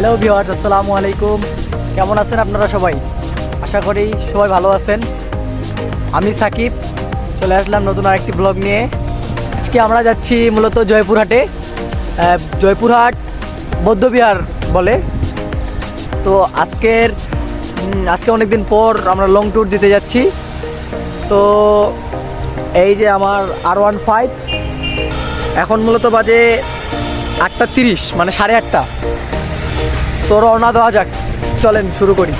Hello viewers আসসালামু আলাইকুম কেমন আছেন আপনারা সবাই? আশা করি সবাই ভালো আছেন। আমি সাকিব। চলে আসলাম নতুন আরেকটি ব্লগ নিয়ে। আজকে আমরা যাচ্ছি মূলত জয়পুরহাটে। জয়পুরহাট বৌদ্ধবিহার বলে। তো আজকের আজকে অনেক দিন পর আমরা লং ট্যুর দিতে যাচ্ছি। তো এই যে আমার আর ওয়ান ফাইভ এখন মূলত বাজে আটটা তিরিশ মানে সাড়ে আটটা। তো রওনা দেওয়া যাক। চলেন শুরু করি।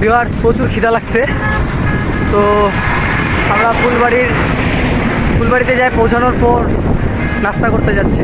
ভিওয়ার্স প্রচুর খিদা লাগছে। তো আমরা ফুলবাড়ির ফুলবাড়িতে যাই পৌঁছানোর পর নাস্তা করতে যাচ্ছি।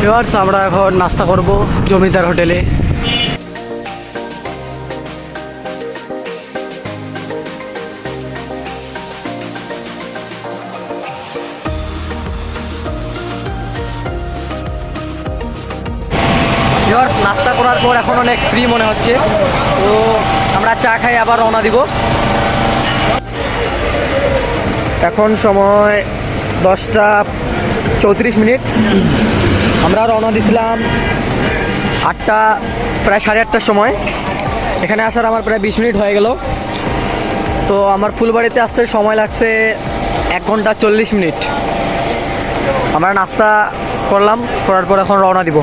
ভিওয়ার্স আমরা এখন নাস্তা করব জমিদার হোটেলে। নাস্তা করার পর এখন অনেক ফ্রি মনে হচ্ছে। তো আমরা চা খাই, আবার রওনা দিব। এখন সময় দশটা চৌত্রিশ মিনিট। আমরা রওনা দিছিলাম আটটা, প্রায় সাড়ে আটটার সময়। এখানে আসার আমার প্রায় বিশ মিনিট হয়ে গেল। তো আমার ফুলবাড়িতে আসতে সময় লাগছে এক ঘণ্টা চল্লিশ মিনিট। আমরা নাস্তা করলাম, করার পর এখন রওনা দিব।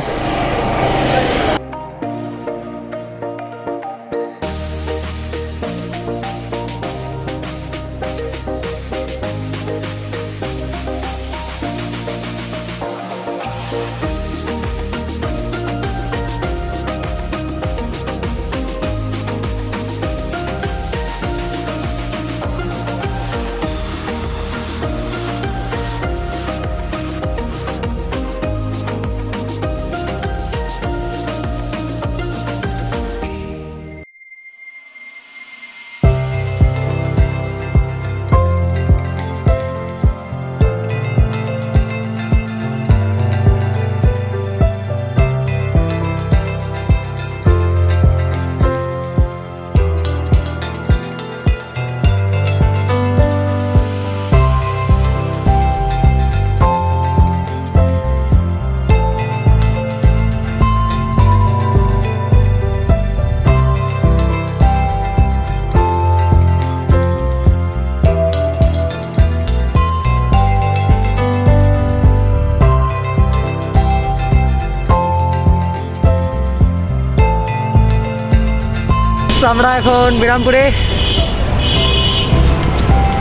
আমরা এখন বিরামপুরে।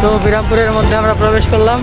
তো বিরামপুরের মধ্যে আমরা প্রবেশ করলাম।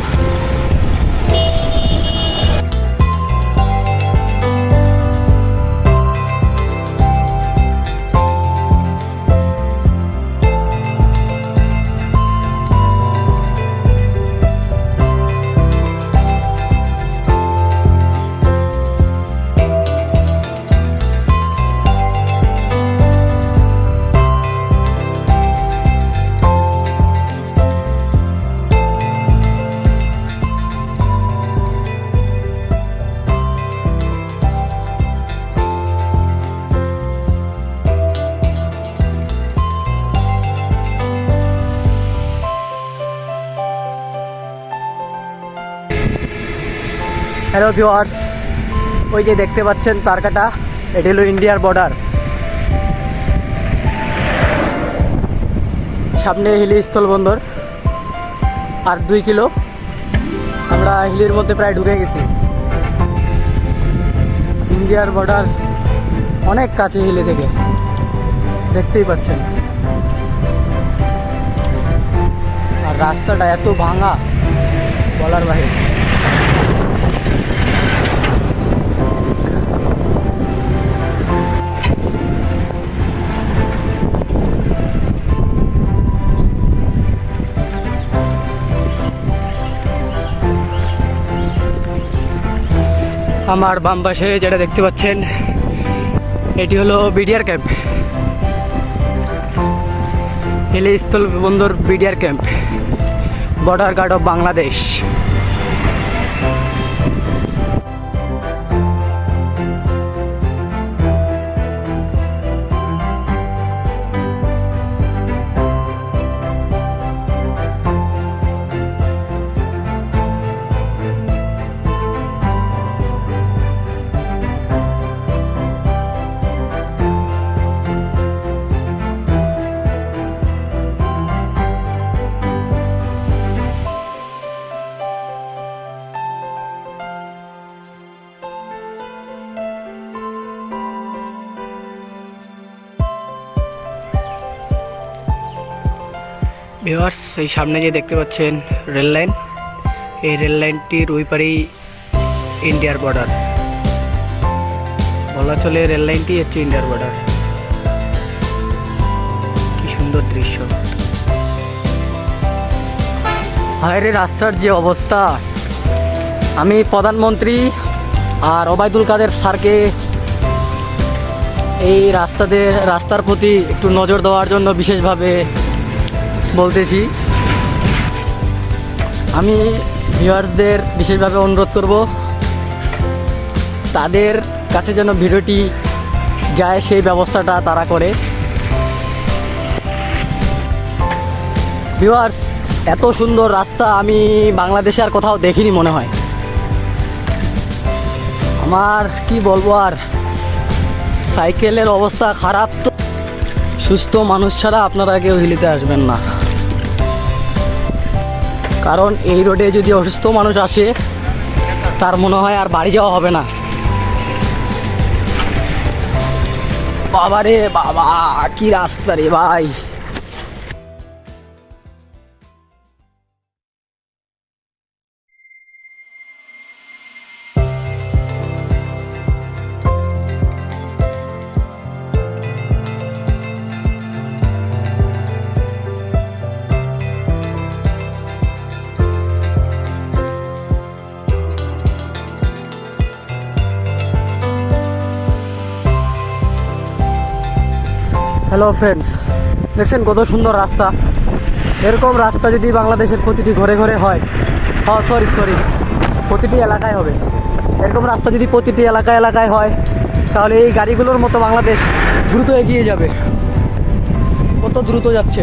হ্যালো ভিওয়ার্স ওই যে দেখতে পাচ্ছেন তারকাটা, এটি হলো ইন্ডিয়ার বর্ডার সামনে হিলি স্থলবন্দর আর দুই কিলো। আমরা হিলির মধ্যে প্রায় ঢুকে গেছি। ইন্ডিয়ার বর্ডার অনেক কাছে হিলি থেকে। দেখতেই পাচ্ছেন। আর রাস্তাটা এত ভাঙা, বলার বাহিরে। আমার বাম পাশে যেটা দেখতে পাচ্ছেন, এটি হলো বিডিআর ক্যাম্প। হিলি স্থল বন্দর BDR camp, border guard of Bangladesh. এই সামনে যে দেখতে পাচ্ছেন রেল লাইন, এই রেল লাইনটির ওই পারেই ইন্ডিয়ার বর্ডার বলা চলে রেল লাইনটি হচ্ছে ইন্ডিয়ার বর্ডার কি সুন্দর দৃশ্য। হায়রে রাস্তার যে অবস্থা। আমি প্রধানমন্ত্রী আর ওবায়দুল কাদের স্যারকে এই রাস্তাতে রাস্তার প্রতি একটু নজর দেওয়ার জন্য বিশেষভাবে বলতেছি। আমি ভিউয়ার্সদের বিশেষভাবে অনুরোধ করব, তাদের কাছে যেন ভিডিওটি যায়, সেই ব্যবস্থাটা তারা করে। ভিউয়ার্স এত সুন্দর রাস্তা আমি বাংলাদেশে আর কোথাও দেখিনি মনে হয়। আমার কি বলব আর, সাইকেলের অবস্থা খারাপ তো। সুস্থ মানুষ ছাড়া আপনারা কেউ হিলিতে আসবেন না। কারণ এই রোডে যদি অসুস্থ মানুষ আসে, তার মনে হয় আর বাড়ি যাওয়া হবে না। বাবা রে বাবা, কি রাস্তা রে ভাই। হ্যালো ফ্রেন্ডস দেখছেন কত সুন্দর রাস্তা। এরকম রাস্তা যদি বাংলাদেশের প্রতিটি ঘরে ঘরে হয় ও সরি সরি প্রতিটি এলাকায় হবে। এরকম রাস্তা যদি প্রতিটি এলাকা এলাকায় হয়, তাহলে এই গাড়িগুলোর মতো বাংলাদেশ দ্রুত এগিয়ে যাবে। কত দ্রুত যাচ্ছে।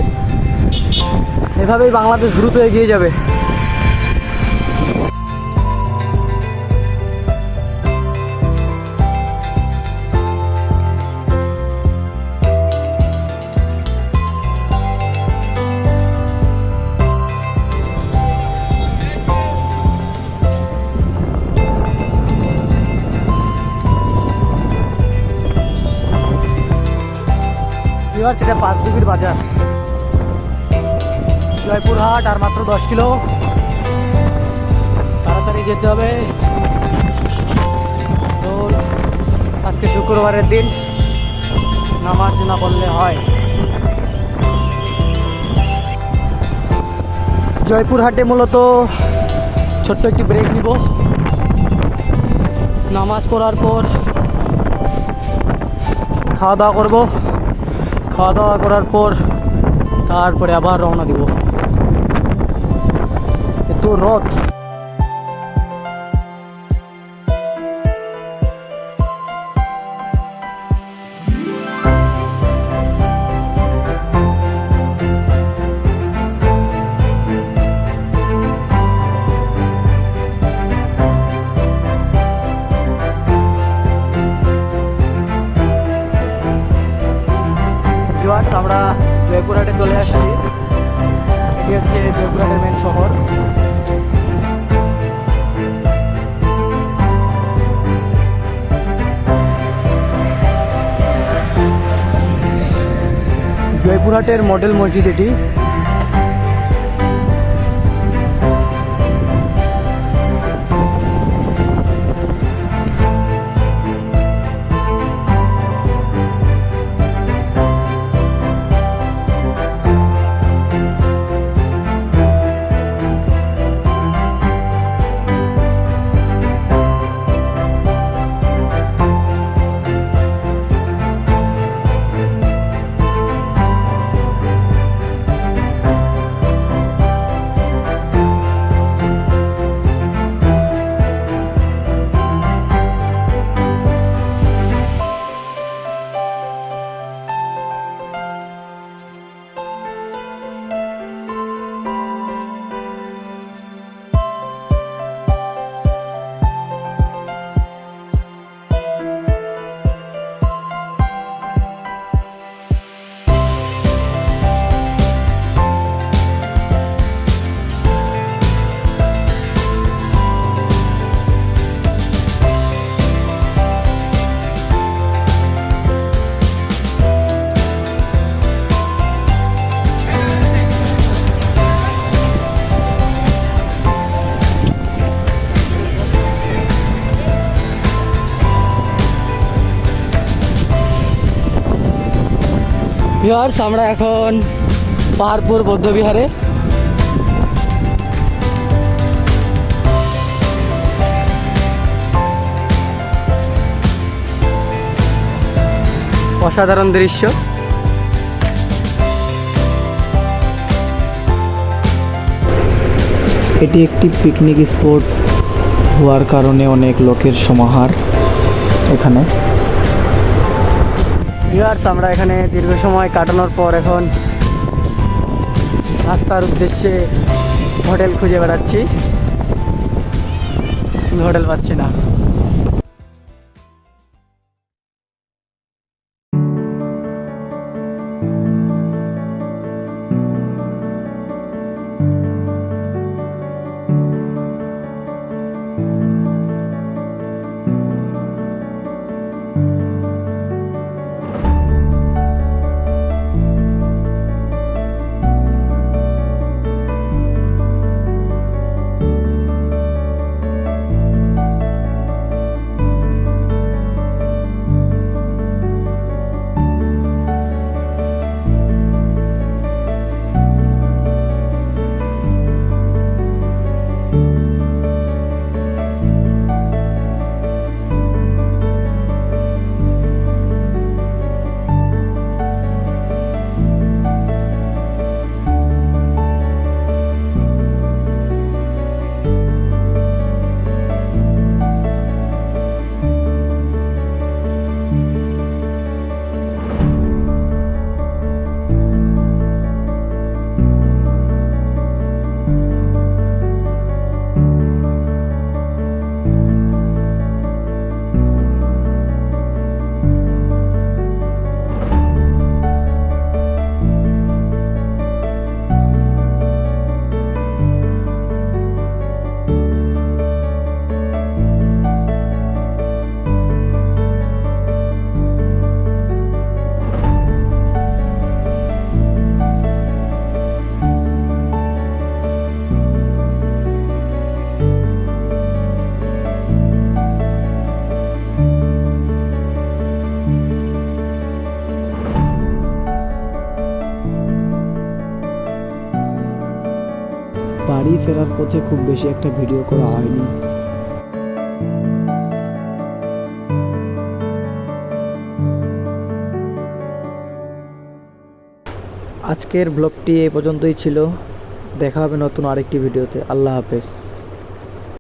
এভাবেই বাংলাদেশ দ্রুত এগিয়ে যাবে। বিহার সেটা পাঁচ বিবির বাজার। জয়পুরহাট, আর মাত্র দশ কিলো। তাড়াতাড়ি যেতে হবে। তো আজকে শুক্রবারের দিন নামাজ না বললে হয়। জয়পুরহাটে মূলত ছোট্ট একটি ব্রেক নিব। নামাজ পড়ার পর খাওয়া দাওয়া করব। খাওয়া দাওয়া করার পর তারপরে আবার রওনা দিব। এত রথ। জয়পুরহাটের মডেল মসজিদ এটি। ভিওয়ার্স আমরা এখন পাহাড়পুর বৌদ্ধবিহারে অসাধারণ দৃশ্য। এটি একটি পিকনিক স্পট হওয়ার কারণে অনেক লোকের সমাহার এখানে। ভিওয়ার্স আমরা এখানে দীর্ঘ সময় কাটানোর পর এখন রাস্তার উদ্দেশ্যে হোটেল খুঁজে বেড়াচ্ছি। হোটেল পাচ্ছি না। ফেরার পথে খুব বেশি একটা ভিডিও করা হয়নি। আজকের ব্লগটি এ পর্যন্তই ছিল। দেখা হবে নতুন আরেকটি ভিডিওতে। আল্লাহ হাফেজ।